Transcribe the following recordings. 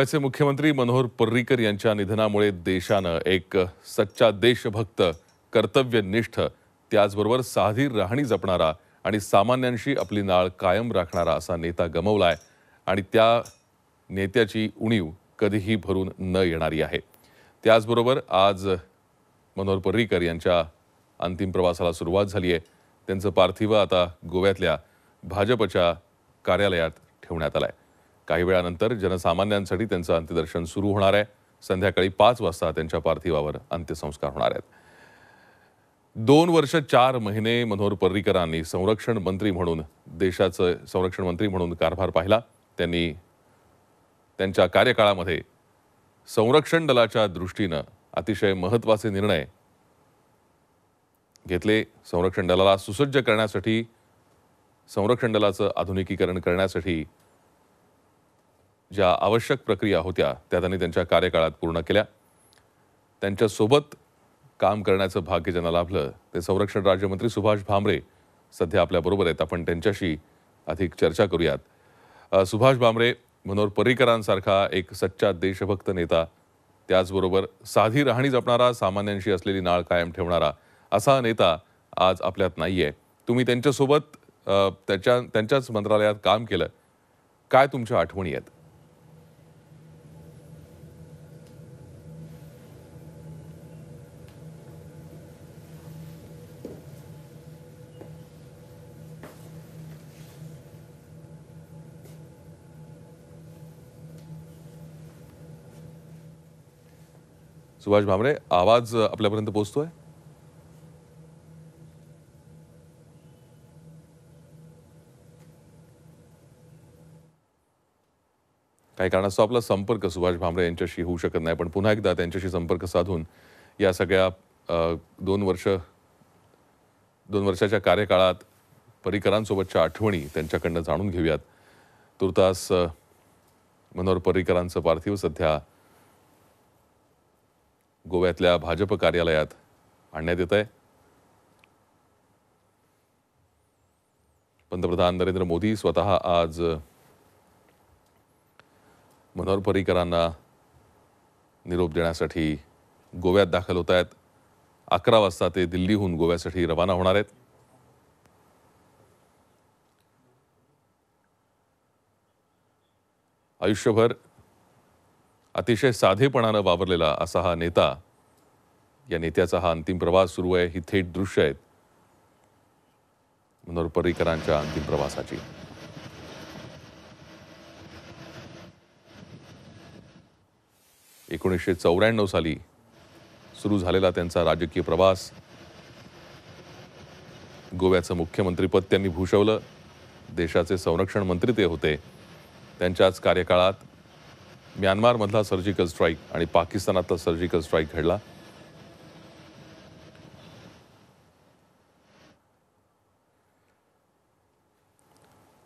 त्याचे मुख्यमंत्री मनोहर पर्रीकर यांच्या निधनामुळे देशानं एक सच्चा देशभक्त कर्तव्यनिष्ठ त्याचबरोबर साधी राहणी जपणारा आणि सामान्यांशी आपली नाळ कायम राखणारा असा नेता गमवलाय आणि त्या नेत्याची उणीव कधीही भरून न येणारी आहे. त्याचबरोबर आज मनोहर पर्रीकर यांच्या अंतिम प्रवासाला सुरुवात झाली आहे त्यांचं पार्थिव आता गोव्यातल्या भाजपच्या कार्यालयात ठेवण्यात आलं आहे काही वेळानंतर जनसामान्यांसाठी त्यांचं अंत्यदर्शन सुरू होणार आहे. संध्याकाळी पाच वाजता त्यांच्या पार्थिवावर अंत्यसंस्कार होणार आहेत. दोन वर्ष चार महिने मनोहर पर्रीकरांनी संरक्षण मंत्री म्हणून देशाचं संरक्षण मंत्री म्हणून कारभार पाहिला. त्यांनी त्यांच्या कार्यकाळामध्ये संरक्षण दलाच्या दृष्टीनं अतिशय महत्त्वाचे निर्णय घेतले. संरक्षण दलाला सुसज्ज करण्यासाठी संरक्षण दलाचं आधुनिकीकरण करण्यासाठी ज्या आवश्यक प्रक्रिया होत्या त्या त्यांनी त्यांच्या कार्यकाळात पूर्ण केल्या. त्यांच्यासोबत काम करण्याचं भाग्य ज्यांना लाभलं ते संरक्षण राज्यमंत्री सुभाष भामरे सध्या आपल्याबरोबर आहेत. आपण त्यांच्याशी अधिक चर्चा करूयात. सुभाष भामरे मनोहर पर्रिकरांसारखा एक सच्चा देशभक्त नेता त्याचबरोबर साधी राहणी जपणारा सामान्यांशी असलेली नाळ कायम ठेवणारा असा नेता आज आपल्यात नाही आहे तुम्ही त्यांच्यासोबत त्याच्या त्यांच्याच मंत्रालयात काम केलं. काय तुमच्या आठवणी आहेत? सुभाष भामरे आवाज आपल्यापर्यंत पोहोचतोय? काही कारणास्तव आपला संपर्क सुभाष भामरे यांच्याशी होऊ शकत नाही पण पुन्हा एकदा त्यांच्याशी संपर्क साधून या सगळ्या दोन वर्ष दोन वर्षाच्या कार्यकाळात पर्रिकरांसोबतच्या आठवणी त्यांच्याकडनं जाणून घेऊयात. तुर्तास मनोहर पर्रीकरांचं पार्थिव सध्या गोव्यातल्या भाजप कार्यालयात आणण्यात येत आहे. पंतप्रधान नरेंद्र मोदी स्वतः आज मनोहर पर्रीकरांना निरोप देण्यासाठी गोव्यात दाखल होत आहेत. अकरा वाजता ते दिल्लीहून गोव्यासाठी रवाना होणार आहेत. आयुष्यभर अतिशय साधेपणानं वावरलेला असा हा नेता या नेत्याचा हा अंतिम प्रवास सुरू आहे. ही थेट दृश्य आहेत मनोहर पर्रीकरांच्या अंतिम प्रवासाची. एकोणीसशे चौऱ्याण्णव साली सुरू झालेला त्यांचा राजकीय प्रवास गोव्याचं मुख्यमंत्रीपद त्यांनी भूषवलं देशाचे संरक्षण मंत्री ते होते. त्यांच्याच कार्यकाळात म्यानमारमधला सर्जिकल स्ट्राईक आणि पाकिस्तानातला सर्जिकल स्ट्राईक घडला.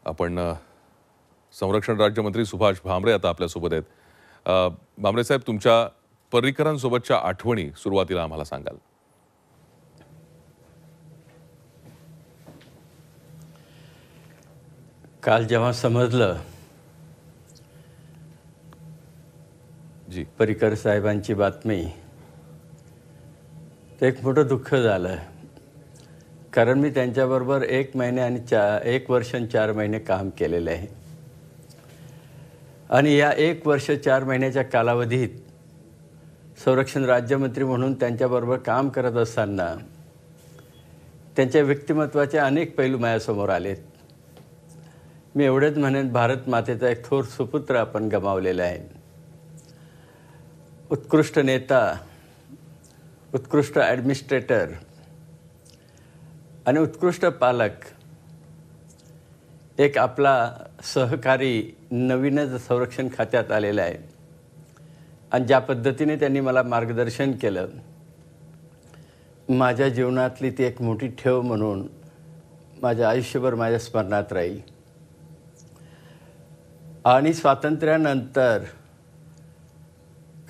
आपण संरक्षण राज्यमंत्री सुभाष भामरे आता आपल्यासोबत आहेत. भामरे साहेब तुमच्या पर्रीकरांसोबतच्या आठवणी सुरुवातीला आम्हाला सांगाल. काल जेव्हा समजलं पर्रिकर परिकर साहेबांची बातमी. ते एक मोठं दुःख झालं. कारण मी त्यांच्याबरोबर एक महिने आणि चा एक वर्ष आणि चार महिने काम केलेलं आहे. आणि या एक वर्ष चार महिन्याच्या कालावधीत संरक्षण राज्यमंत्री म्हणून त्यांच्याबरोबर काम करत असताना त्यांच्या व्यक्तिमत्वाचे अनेक पैलू माझ्यासमोर आलेत. मी एवढंच म्हणेन भारत मातेचा एक थोर सुपुत्र आपण गमावलेला आहे. उत्कृष्ट नेता उत्कृष्ट ॲडमिनिस्ट्रेटर आणि उत्कृष्ट पालक एक आपला सहकारी नवीनच संरक्षण खात्यात आलेला आहे. आणि ज्या पद्धतीने त्यांनी मला मार्गदर्शन केलं माझ्या जीवनातली ती एक मोठी ठेव म्हणून माझ्या आयुष्यभर माझ्या स्मरणात राहील. आणि स्वातंत्र्यानंतर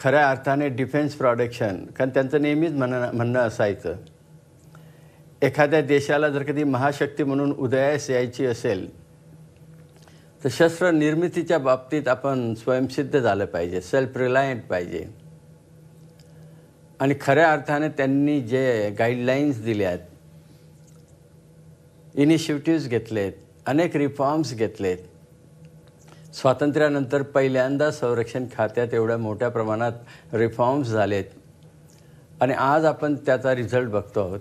खऱ्या अर्थाने डिफेन्स प्रॉडक्शन कारण त्यांचं नेहमीच म्हणणं म्हणणं असायचं एखाद्या देशाला जर कधी महाशक्ती म्हणून उदयास यायची असेल तर शस्त्र निर्मितीच्या बाबतीत आपण स्वयंसिद्ध झालं पाहिजे सेल्फ रिलायंट पाहिजे. आणि खऱ्या अर्थाने त्यांनी जे गाईडलाईन्स दिल्यात इनिशिएटिव्ज घेतलेत अनेक रिफॉर्म्स घेतलेत स्वातंत्र्यानंतर पहिल्यांदा संरक्षण खात्यात एवढ्या मोठ्या प्रमाणात रिफॉर्म्स झालेत. आणि आज आपण त्याचा रिझल्ट बघतो आहोत.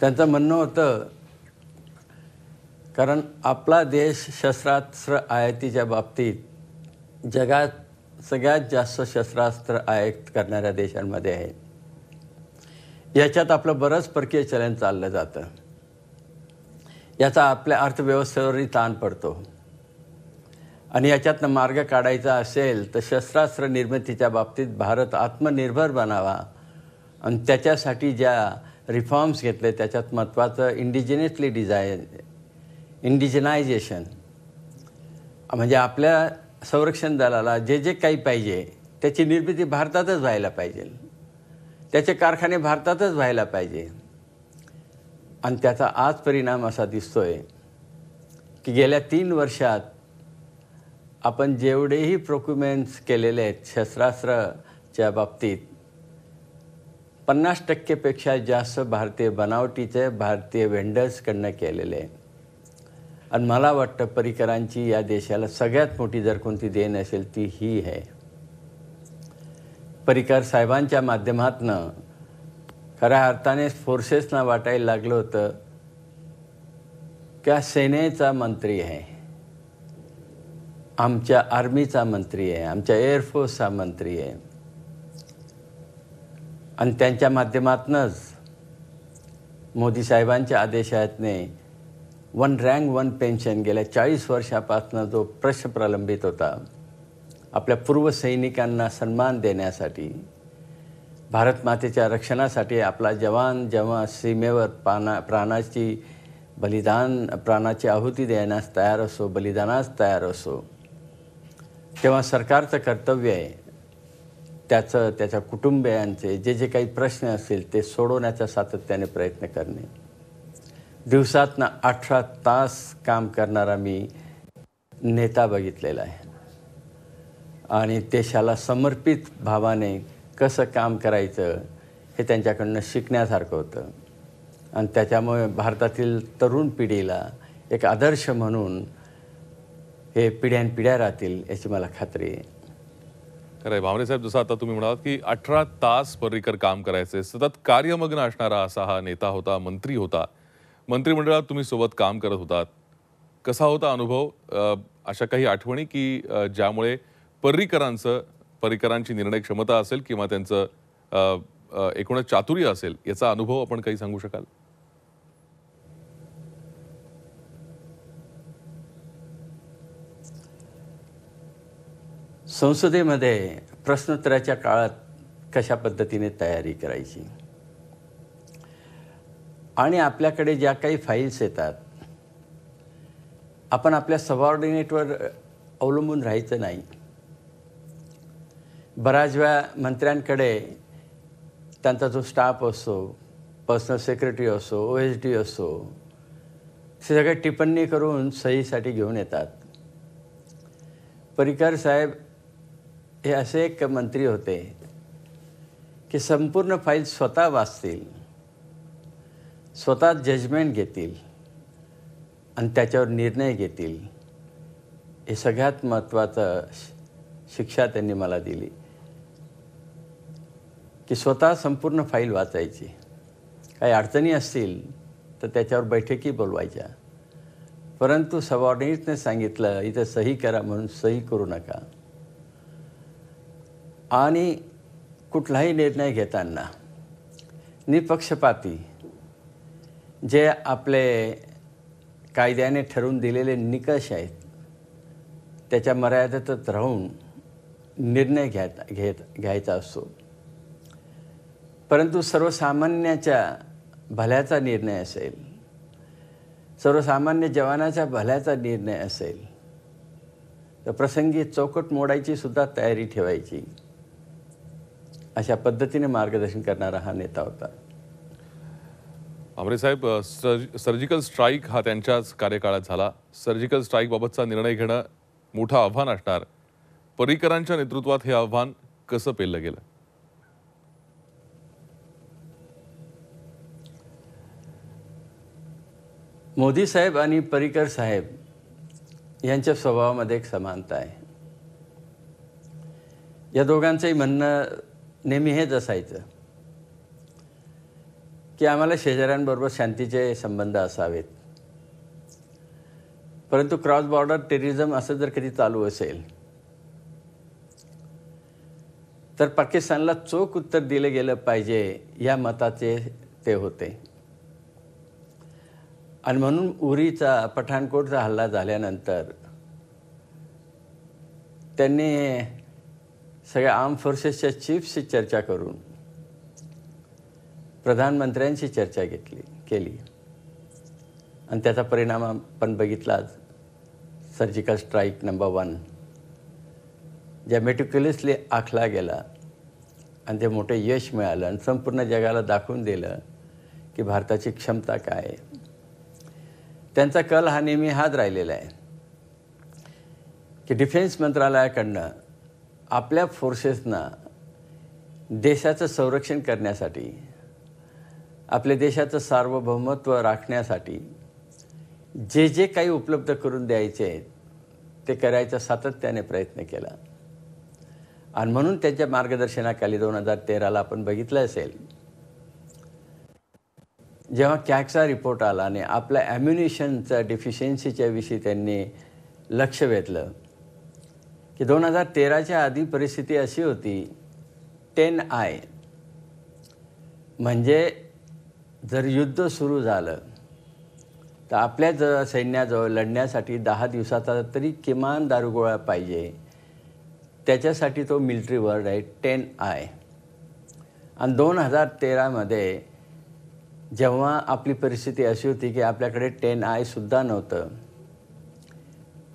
त्यांचं म्हणणं होतं कारण आपला देश शस्त्रास्त्र आयातीच्या बाबतीत जगात सगळ्यात जास्त शस्त्रास्त्र आयात करणाऱ्या देशांमध्ये आहे. याच्यात आपलं बरंच परकीय चलन चाललं जातं. याचा आपल्या अर्थव्यवस्थेवरही ताण पडतो. आणि याच्यातनं मार्ग काढायचा असेल तर शस्त्रास्त्र निर्मितीच्या बाबतीत भारत आत्मनिर्भर बनावा. आणि त्याच्यासाठी ज्या रिफॉर्म्स घेतले त्याच्यात महत्त्वाचं इंडिजिनियसली डिझाय इंडिजिनायझेशन म्हणजे आपल्या संरक्षण दलाला जे जे काही पाहिजे त्याची निर्मिती भारतातच व्हायला पाहिजे. त्याचे कारखाने भारतातच व्हायला पाहिजे. आणि त्याचा आज परिणाम असा दिसतोय की गेल्या तीन वर्षात आपण जेवढेही प्रोक्युमेंट्स केलेले आहेत शस्त्रास्त्राच्या बाबतीत पन्नास टक्केपेक्षा जास्त भारतीय बनावटीचे भारतीय वेंडर्सकडनं केलेले आहे आणि मला वाटतं परिकरांची या देशाला सगळ्यात मोठी जर कोणती देण असेल ती ही आहे. परिकर साहेबांच्या माध्यमातनं खऱ्या अर्थाने फोर्सेसना वाटायला लागलं होतं. का सेनेचा मंत्री आहे? आमच्या आर्मीचा मंत्री आहे आमच्या एअरफोर्सचा मंत्री आहे. आणि त्यांच्या माध्यमातूनच मोदी साहेबांच्या आदेशातने वन रँक वन पेन्शन गेल्या चाळीस वर्षापासून जो प्रश्न प्रलंबित होता आपल्या पूर्व सैनिकांना सन्मान देण्यासाठी भारत मातेच्या रक्षणासाठी आपला जवान जेव्हा सीमेवर पाना प्राणाची बलिदान प्राणाची आहुती देण्यास तयार असो बलिदानास तयार असो तेव्हा सरकारचं कर्तव्य आहे. त्याचं त्याच्या कुटुंबियांचे जे जे काही प्रश्न असतील ते सोडवण्याचा सातत्याने प्रयत्न करणे. दिवसातनं अठरा तास काम करणारा मी नेता बघितलेला आहे. आणि देशाला समर्पित भावाने कसं काम करायचं हे त्यांच्याकडनं शिकण्यासारखं होतं. आणि त्याच्यामुळे भारतातील तरुण पिढीला एक आदर्श म्हणून हे पिढ्यानपिढ्या राहतील याची मला खात्री आहे. खरं आहे भामरे साहेब जसं आता तुम्ही म्हणालात की अठरा तास पर्रिकर काम करायचे सतत कार्यमग्न असणारा असा हा नेता होता मंत्री होता. मंत्रिमंडळात तुम्ही सोबत काम करत होतात. कसा होता अनुभव? अशा काही आठवणी की ज्यामुळे पर्रिकरांचं पर्रिकरांची निर्णय क्षमता असेल किंवा त्यांचं एकूणच चातुर्य असेल याचा अनुभव आपण काही सांगू शकाल? संसदेमध्ये प्रश्नोत्तराच्या काळात कशा पद्धतीने तयारी करायची? आणि आपल्याकडे ज्या काही फाईल्स येतात आपण आपल्या सबऑर्डिनेटवर अवलंबून राहायचं नाही. बऱ्याच वेळा मंत्र्यांकडे त्यांचा जो स्टाफ असतो पर्सनल सेक्रेटरी असो ओ एच डी असो ते सगळे टिप्पणी करून सहीसाठी घेऊन येतात. परिकर साहेब हे असे एक मंत्री होते की संपूर्ण फाईल स्वतः वाचतील स्वतः जजमेंट घेतील आणि त्याच्यावर निर्णय घेतील. हे सगळ्यात महत्त्वाचं शिक्षा त्यांनी मला दिली. की स्वतः संपूर्ण फाईल वाचायची. काही अडचणी असतील तर त्याच्यावर बैठकी बोलवायच्या. परंतु सबऑर्डिनेटने सांगितलं इथं सही करा म्हणून सही करू नका. आणि कुठलाही निर्णय घेताना निपक्षपाती जे आपले कायद्याने ठरवून दिलेले निकष आहेत त्याच्या मर्यादेतच राहून निर्णय घ्यायचा घेत घ्यायचा असतो. परंतु सर्वसामान्याच्या भल्याचा निर्णय असेल सर्वसामान्य जवानाच्या भल्याचा निर्णय असेल तर प्रसंगी चौकट मोडायची सुद्धा तयारी ठेवायची. अशा पद्धतीने मार्गदर्शन करणारा हा नेता होता. आमरे साहेब सर्ज- सर्जिकल स्ट्राईक हा त्यांच्याच कार्यकाळात झाला. सर्जिकल स्ट्राईकबाबतचा निर्णय घेणं मोठं आव्हान असणार. पर्रिकरांच्या नेतृत्वात हे आव्हान कसं पेललं गेलं? मोदी साहेब आणि पर्रिकर साहेब यांच्या स्वभावामध्ये एक समानता आहे. या दोघांचंही म्हणणं नेहमी हेच असायचं की आम्हाला शेजाऱ्यांबरोबर शांतीचे संबंध असावेत. परंतु क्रॉस बॉर्डर टेरिझम असं जर कधी चालू असेल तर पाकिस्तानला चोख उत्तर दिलं गेलं पाहिजे या मताचे ते होते. आणि म्हणून उरीचा पठाणकोटचा हल्ला झाल्यानंतर त्यांनी सगळ्या आर्म फोर्सेसच्या चीफशी चर्चा करून प्रधानमंत्र्यांशी चर्चा घेतली केली. आणि त्याचा परिणाम आपण बघितलाच सर्जिकल स्ट्राईक नंबर वन ज्या मेटिक्युलसली आखला गेला आणि ते मोठे यश मिळालं आणि संपूर्ण जगाला दाखवून दिलं की भारताची क्षमता काय आहे. त्यांचा कल हा नेहमी हाच राहिलेला आहे. की डिफेन्स मंत्रालयाकडनं आपल्या फोर्सेसना देशाचं संरक्षण करण्यासाठी आपल्या देशाचं सार्वभौमत्व राखण्यासाठी जे जे काही उपलब्ध करून द्यायचे आहेत ते करायचा सातत्याने प्रयत्न केला. आणि म्हणून त्यांच्या मार्गदर्शनाखाली दोन हजार तेराला आपण बघितलं असेल जेव्हा कॅक्सचा रिपोर्ट आला आणि आपल्या ॲम्युनिशनच्या डिफिशियन्सीच्या विषयी त्यांनी लक्ष वेधलं की दोन हजार तेराच्या आधी परिस्थिती अशी होती टेन आय. म्हणजे जर युद्ध सुरू झालं तर आपल्या ज सैन्याजवळ लढण्यासाठी दहा दिवसाचा तरी किमान दारुगोळा पाहिजे. त्याच्यासाठी तो मिलिटरी वर्ड आहे टेन आय. आणि दोन हजार तेरामध्ये जेव्हा आपली परिस्थिती अशी होती की आपल्याकडे टेन आयसुद्धा नव्हतं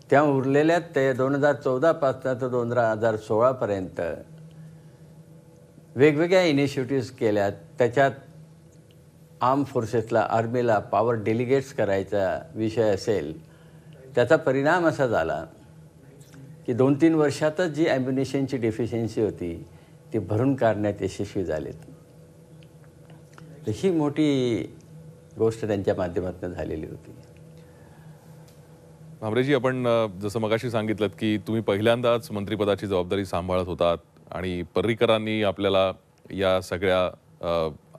त्या उरलेल्या ते दोन हजार चौदापासून तर दोन हजार सोळापर्यंत वेगवेगळ्या इनिशिएटिव्स केल्या. त्याच्यात आर्म फोर्सेसला आर्मीला पॉवर डेलिगेट्स करायचा विषय असेल त्याचा परिणाम असा झाला की दोन तीन वर्षातच जी ॲम्ब्युनेशनची डेफिशियन्सी होती ती भरून काढण्यात यशस्वी झालेत. तर ही मोठी गोष्ट त्यांच्या माध्यमातून झालेली होती. भामरेजी आपण जसं मगाशी सांगितलं की तुम्ही पहिल्यांदाच मंत्रिपदाची जबाबदारी सांभाळत होतात आणि पर्रीकरांनी आपल्याला या सगळ्या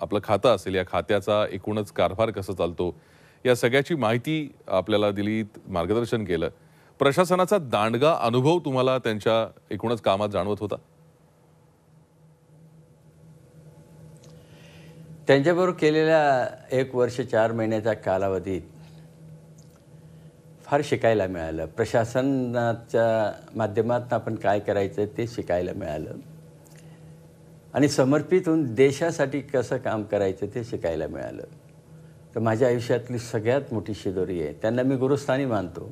आपलं खातं असेल या खात्याचा एकूणच कारभार कसा चालतो या सगळ्याची माहिती आपल्याला दिली मार्गदर्शन केलं. प्रशासनाचा दांडगा अनुभव तुम्हाला त्यांच्या एकूणच कामात जाणवत होता? त्यांच्याबरोबर केलेल्या एक वर्ष चार महिन्याच्या कालावधीत फार शिकायला मिळालं. प्रशासनाच्या माध्यमातून आपण काय करायचं ते शिकायला मिळालं. आणि समर्पित होऊन देशासाठी कसं काम करायचं ते शिकायला मिळालं. तर माझ्या आयुष्यातली सगळ्यात मोठी शिदोरी आहे. त्यांना मी गुरुस्थानी मानतो.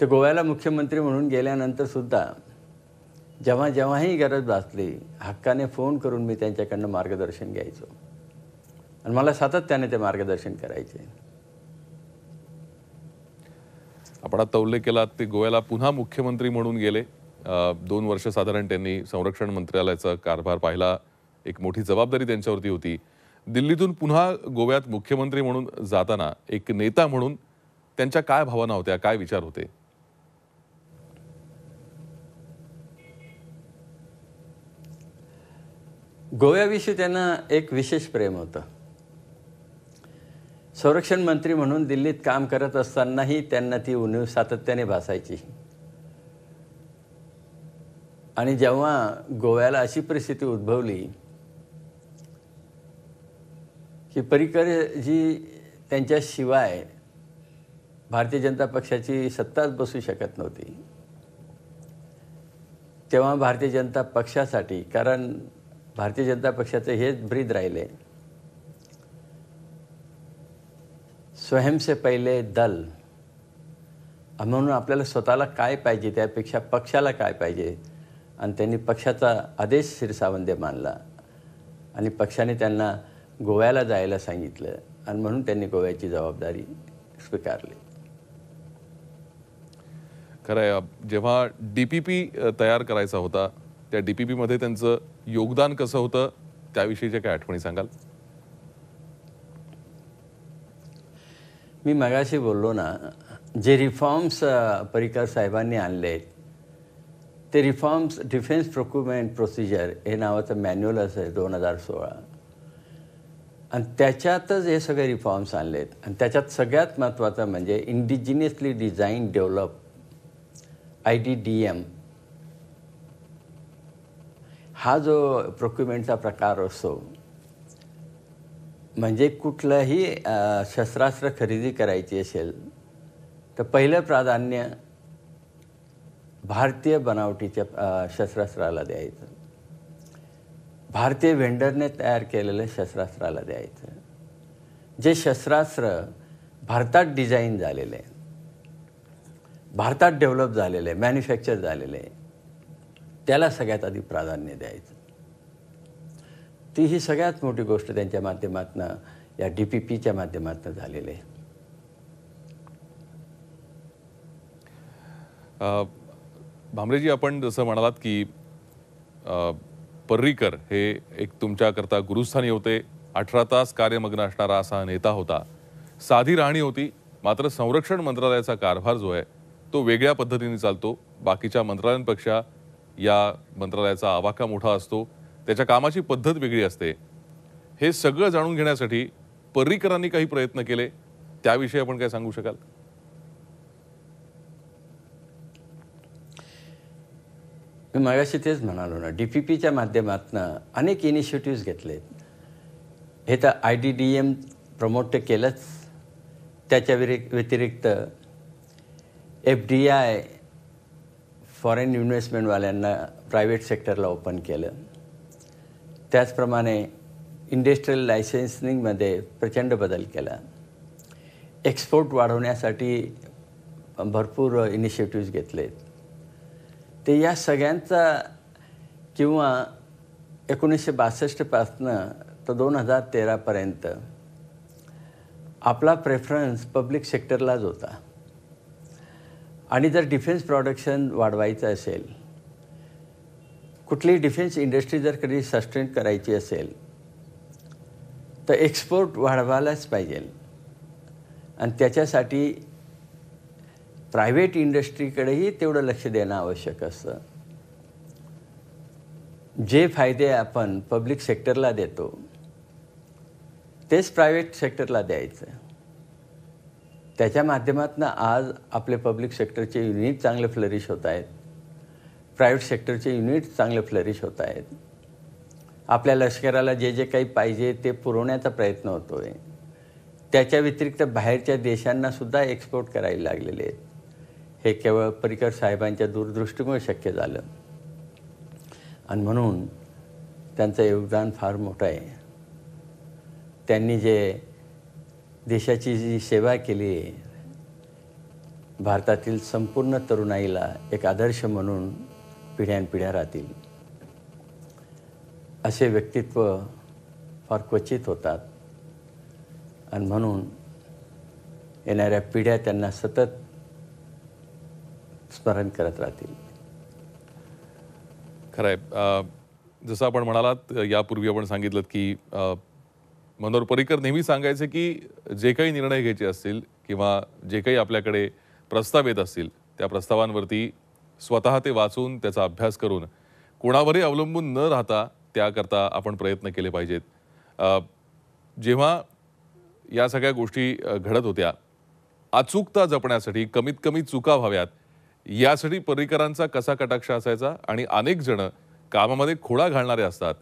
ते गोव्याला मुख्यमंत्री म्हणून गेल्यानंतर सुद्धा जेव्हा जेव्हाही गरज भासली हक्काने फोन करून मी त्यांच्याकडनं मार्गदर्शन घ्यायचो. आणि मला सातत्याने ते मार्गदर्शन करायचे. आपण आता उल्लेख केला ते गोव्याला पुन्हा मुख्यमंत्री म्हणून गेले. दोन वर्ष साधारण त्यांनी संरक्षण मंत्रालयाचा कारभार पाहिला. एक मोठी जबाबदारी त्यांच्यावरती होती. दिल्लीतून पुन्हा गोव्यात मुख्यमंत्री म्हणून जाताना एक नेता म्हणून त्यांच्या काय भावना होत्या काय विचार होते? गोव्याविषयी त्यांना एक विशेष प्रेम होतं. संरक्षण मंत्री म्हणून दिल्लीत काम करत असतानाही त्यांना ती उणीव सातत्याने भासायची. आणि जेव्हा गोव्याला अशी परिस्थिती उद्भवली की पर्रिकर जी त्यांच्याशिवाय भारतीय जनता पक्षाची सत्ताच बसू शकत नव्हती तेव्हा भारतीय जनता पक्षासाठी कारण भारतीय जनता पक्षाचे हेच ब्रीद राहिले स्वयंसे पहिले दल. म्हणून आपल्याला स्वतःला काय पाहिजे? त्यापेक्षा पक्षाला काय पाहिजे? आणि त्यांनी पक्षाचा आदेश शिरसावंदे मानला. आणि पक्षाने त्यांना गोव्याला जायला सांगितलं. आणि म्हणून त्यांनी गोव्याची जबाबदारी स्वीकारली. खरं आहे जेव्हा डी पी पी तयार करायचा होता त्या डी पी पीमध्ये त्यांचं योगदान कसं होतं? त्याविषयीच्या काय आठवणी सांगाल? मी मगाशी बोललो ना जे रिफॉर्म्स परिकर साहेबांनी आणले आहेत ते रिफॉर्म्स डिफेन्स प्रोक्युमेंट प्रोसिजर हे नावाचं मॅन्युअल असं आहे दोन हजार सोळा. आणि त्याच्यातच हे सगळे रिफॉर्म्स आणले आहेत आणि त्याच्यात सगळ्यात महत्त्वाचं म्हणजे indigenously design develop I D D M हा जो प्रोक्युमेंटचा प्रकार असतो म्हणजे कुठलंही शस्त्रास्त्र खरेदी करायची असेल तर पहिलं प्राधान्य भारतीय बनावटीच्या शस्त्रास्त्राला द्यायचं. भारतीय व्हेंडरने तयार केलेलं शस्त्रास्त्राला द्यायचं. जे शस्त्रास्त्र भारतात डिझाईन झालेलं आहे भारतात डेव्हलप झालेलं आहे मॅन्युफॅक्चर झालेलं आहे त्याला सगळ्यात आधी प्राधान्य द्यायचं. ती ही सगळ्यात मोठी गोष्ट त्यांच्या माध्यमातून या डी पी पीच्या माध्यमातून झालेली आहे. भांबरेजी भामरेजी आपण जसं म्हणालात की पर्रीकर हे एक तुमच्याकरता गुरुस्थानी होते. अठरा तास कार्यमग्न असणारा असा नेता होता. साधी राहणी होती मात्र संरक्षण मंत्रालयाचा कारभार जो आहे तो वेगळ्या पद्धतीने चालतो. बाकीच्या मंत्रालयांपेक्षा या मंत्रालयाचा आवाका मोठा असतो. त्याच्या कामाची पद्धत वेगळी असते. हे सगळं जाणून घेण्यासाठी पर्रीकरांनी काही प्रयत्न केले. त्याविषयी आपण काय सांगू शकाल? मी मगाशी तेच म्हणालो ना डी पी पीच्या माध्यमातून अनेक इनिशिएटिव्ह घेतलेत. हे तर I D D M promote तर केलंच. त्याच्या व्यतिरिक्त एफ डी आय फॉरेन इन्व्हेस्टमेंटवाल्यांना प्रायव्हेट सेक्टरला ओपन केलं. त्याचप्रमाणे इंडस्ट्रियल लायसन्सिंगमध्ये प्रचंड बदल केला. एक्सपोर्ट वाढवण्यासाठी भरपूर इनिशिएटिव्ज घेतलेत ते या सगळ्यांचा किंवा एकोणीसशे बासष्टपासनं तर दोन हजार तेरापर्यंत आपला प्रेफरन्स पब्लिक सेक्टरलाच होता. आणि जर डिफेन्स प्रॉडक्शन वाढवायचं असेल कुठलीही डिफेन्स इंडस्ट्री जर कधी सस्टेन करायची असेल तर एक्सपोर्ट वाढवायलाच पाहिजे. आणि त्याच्यासाठी प्रायव्हेट इंडस्ट्रीकडेही तेवढं लक्ष देणं आवश्यक असतं. जे फायदे आपण पब्लिक सेक्टरला देतो तेच प्रायव्हेट सेक्टरला द्यायचं. त्याच्या माध्यमातून आज आपले पब्लिक सेक्टरचे युनिट चांगले फ्लरिश होत आहेत. प्रायव्हेट सेक्टरचे युनिट चांगले फ्लरिश होत आहेत. आपल्या लष्कराला जे जे काही पाहिजे ते पुरवण्याचा प्रयत्न होतो आहे त्याच्या व्यतिरिक्त बाहेरच्या देशांनासुद्धा एक्सपोर्ट करायला लागलेले आहेत. हे केवळ परिकर साहेबांच्या दूरदृष्टीमुळे शक्य झालं. आणि म्हणून त्यांचं योगदान फार मोठं आहे. त्यांनी जे देशाची जी सेवा केली आहे भारतातील संपूर्ण तरुणाईला एक आदर्श म्हणून पिढ्यानपिढ्या राहतील. असे व्यक्तित्व फार क्वचित होतात. आणि म्हणून येणाऱ्या पिढ्या त्यांना सतत स्मरण करत राहतील. खरंय. आहे जसं आपण म्हणालात यापूर्वी आपण सांगितलं की मनोहर पर्रिकर नेहमी सांगायचे की जे काही निर्णय घ्यायचे असतील किंवा जे काही आपल्याकडे प्रस्ताव येत असतील त्या प्रस्तावांवरती स्वतः ते वाचून त्याचा अभ्यास करून कोणावरही अवलंबून न राहता त्याकरता आपण प्रयत्न केले पाहिजेत. जेव्हा या सगळ्या गोष्टी घडत होत्या अचूकता जपण्यासाठी कमीत कमी चुका व्हाव्यात यासाठी पर्रिकरांचा कसा कटाक्ष असायचा आणि अनेक जण कामामध्ये खोडा घालणारे असतात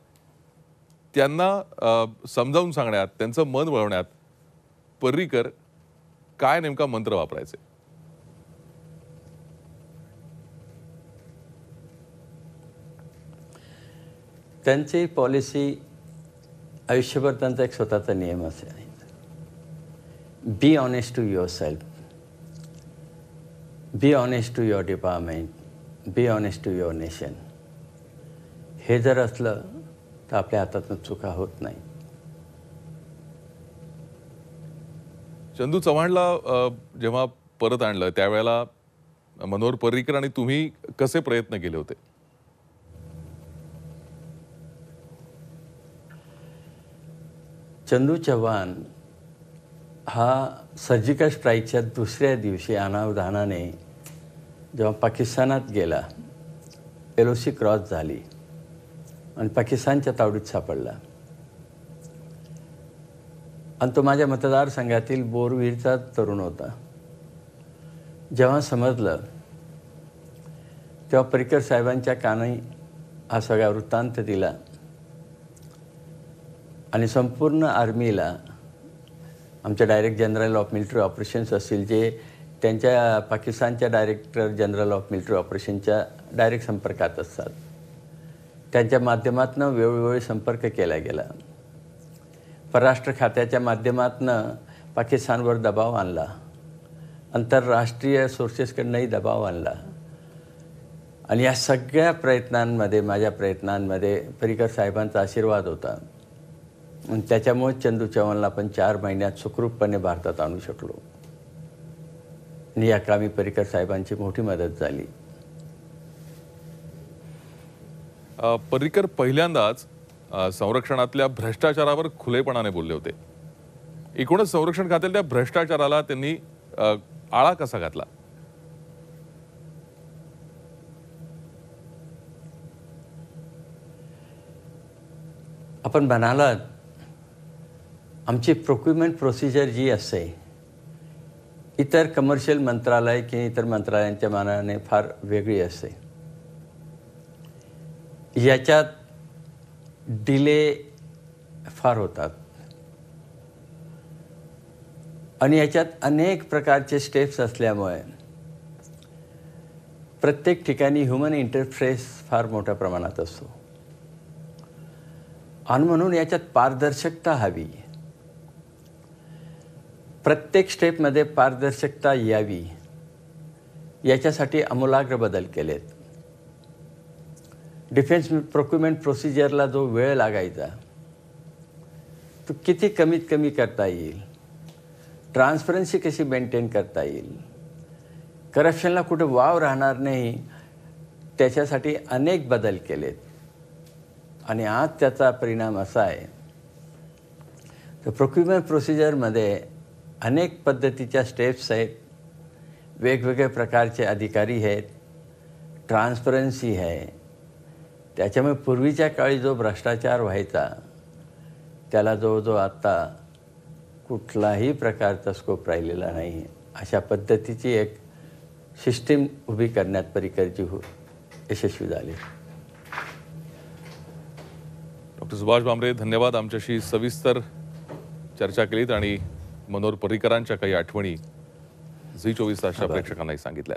त्यांना समजावून सांगण्यात त्यांचं मन वळवण्यात पर्रिकर काय नेमका मंत्र वापरायचे? त्यांची पॉलिसी आयुष्यभर त्यांचा एक स्वतःचा नियम असेल be honest to yourself be honest to your department be honest to your nation हे जर असलं तर आपल्या हातातून चुका होत नाही. चंदू चव्हाणला जेव्हा परत आणलं त्यावेळेला मनोहर पर्रीकर आणि तुम्ही कसे प्रयत्न केले होते? चंदू चव्हाण हा सर्जिकल स्ट्राईकच्या दुसऱ्या दिवशी अनावधानाने जेव्हा पाकिस्तानात गेला एल ओ सी क्रॉस झाली आणि पाकिस्तानच्या तावडीत सापडला. आणि तो माझ्या मतदारसंघातील बोरवीरचा तरुण होता. जेव्हा समजलं तेव्हा परिकर साहेबांच्या कानी हा सगळा वृत्तांत दिला. आणि संपूर्ण आर्मीला आमच्या direct general of military operations असतील जे त्यांच्या पाकिस्तानच्या डायरेक्टर जनरल ऑफ मिलिटरी ऑपरेशनच्या डायरेक्ट संपर्कात असतात. त्यांच्या माध्यमातून वेळोवेळी संपर्क केला गेला. परराष्ट्र खात्याच्या माध्यमातून पाकिस्तानवर दबाव आणला. आंतरराष्ट्रीय सोर्सेसकडनंही दबाव आणला. आणि या सगळ्या प्रयत्नांमध्ये माझ्या प्रयत्नांमध्ये परिकर साहेबांचा आशीर्वाद होता. आणि त्याच्यामुळे चंदू चव्हाणला आपण चार महिन्यात सुखरूपपणे भारतात आणू शकलो. आणि या कामी परिकर साहेबांची मोठी मदत झाली. पर्रीकर पहिल्यांदाच संरक्षणातल्या भ्रष्टाचारावर खुलेपणाने बोलले होते. एकूणच संरक्षण खात्यातल्या भ्रष्टाचाराला त्यांनी आळा कसा घातला? आपण म्हणालात आमची प्रोक्युमेंट प्रोसिजर जी असते इतर कमर्शियल मंत्रालय किंवा इतर मंत्रालयांच्या मानाने फार वेगळी असते. याच्यात डिले फार होतात. आणि याच्यात अनेक प्रकारचे स्टेप्स असल्यामुळे प्रत्येक ठिकाणी ह्युमन इंटरफेस फार मोठ्या प्रमाणात असतो. आणि म्हणून याच्यात पारदर्शकता हवी. प्रत्येक स्टेपमध्ये पारदर्शकता यावी. याच्यासाठी आमूलाग्र बदल केलेत. डिफेन्स प्रोक्युमेंट प्रोसिजरला जो वेळ लागायचा तो किती कमीत कमी करता येईल? ट्रान्सपरन्सी कशी मेंटेन करता येईल? करप्शनला कुठे वाव राहणार नाही? त्याच्यासाठी अनेक बदल केलेत. आणि आज त्याचा परिणाम असा आहे. तर प्रोक्युमेंट प्रोसिजरमध्ये अनेक पद्धतीच्या स्टेप्स आहेत. वेगवेगळ्या प्रकारचे अधिकारी आहेत. ट्रान्सपरन्सी आहे. त्याच्यामुळे पूर्वीच्या काळी जो भ्रष्टाचार व्हायचा त्याला जवळजवळ आत्ता कुठलाही प्रकारचा स्कोप राहिलेला नाही. अशा पद्धतीची एक सिस्टीम उभी करण्यात परिकरची हो यशस्वी झाली. डॉक्टर सुभाष भामरे धन्यवाद. आमच्याशी सविस्तर चर्चा केलीत आणि मनोहर पर्रीकरांच्या काही आठवणी झी चोवीस तासच्या प्रेक्षकांनाही सांगितल्या